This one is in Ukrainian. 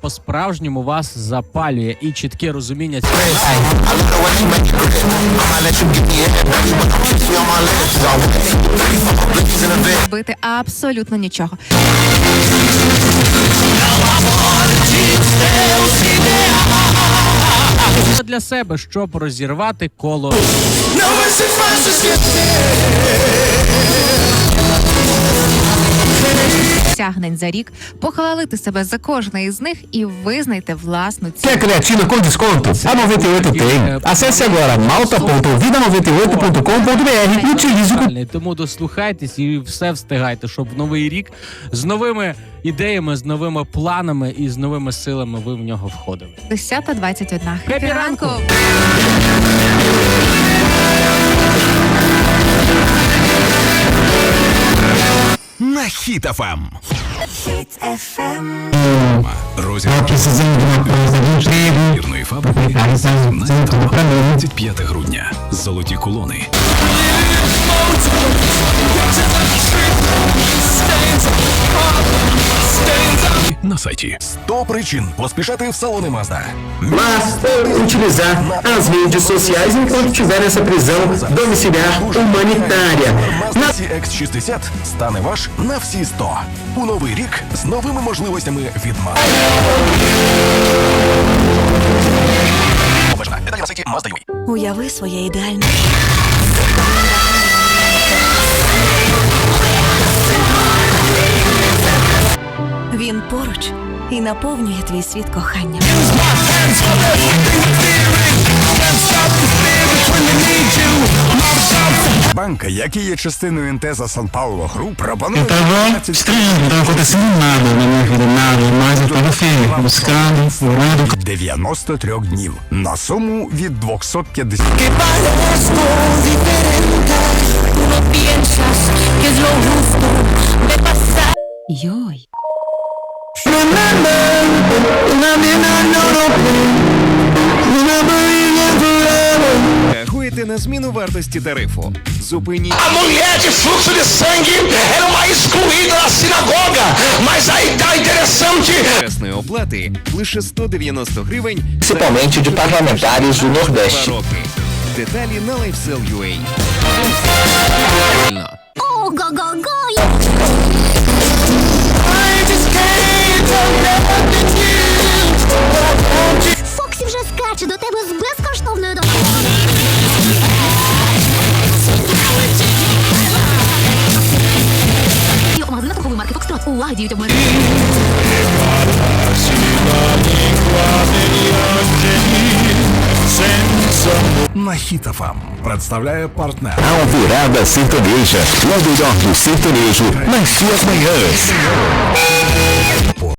по-справжньому вас запалює і чітке розуміння цього робити абсолютно нічого. для себе, щоб розірвати коло. Сягнень за рік, похвалити себе за кожне із них і визнайте власну ціль. Quer creatina com desconto? A 98 tem. Acesse agora malta.vida98.com.br e utilize o cupom. Тому дослухайтесь і все встигайте, щоб в новий рік з новими ідеями, з новими планами і з новими силами ви в нього входили. 10.21. Хеппі ранку! На Хіт-ФМ. Emprego. Вірної фабрики um caminho. 25 грудня. Золоті колони. На сайті 100 причин поспішати в салони Мазда. Mas utilizar as mídias sociais enquanto tiver essa prisão domiciliar humanitária. Na Mazda CX-60 стане ваш на всі 100. У новий рік з новими можливостями від Mazda. Обмежена. Деталі на сайті Mazda.ua. Уяви своє ідеальне. Він поруч і наповнює твій світ коханням. Банка, який є частиною Інтеза Сан Пауло Груп, пропонує orando. 93 днів на суму від 250. Йой. Реагуєте на зміну вартості тарифу. Зупиніть A mulher de fluxo de sangue era uma excluída da sinagoga, mas aí tá interessante. чесної оплати лише 190 гривень Principalmente de parlamentares do Nordeste. Деталі на LifeSell.ua. торгової марки Фокстрот. Увага, діють обмеження. На Хіт-ФМ представляє партнер. A Alvorada Sertaneja, o melhor do sertanejo nas suas manhãs.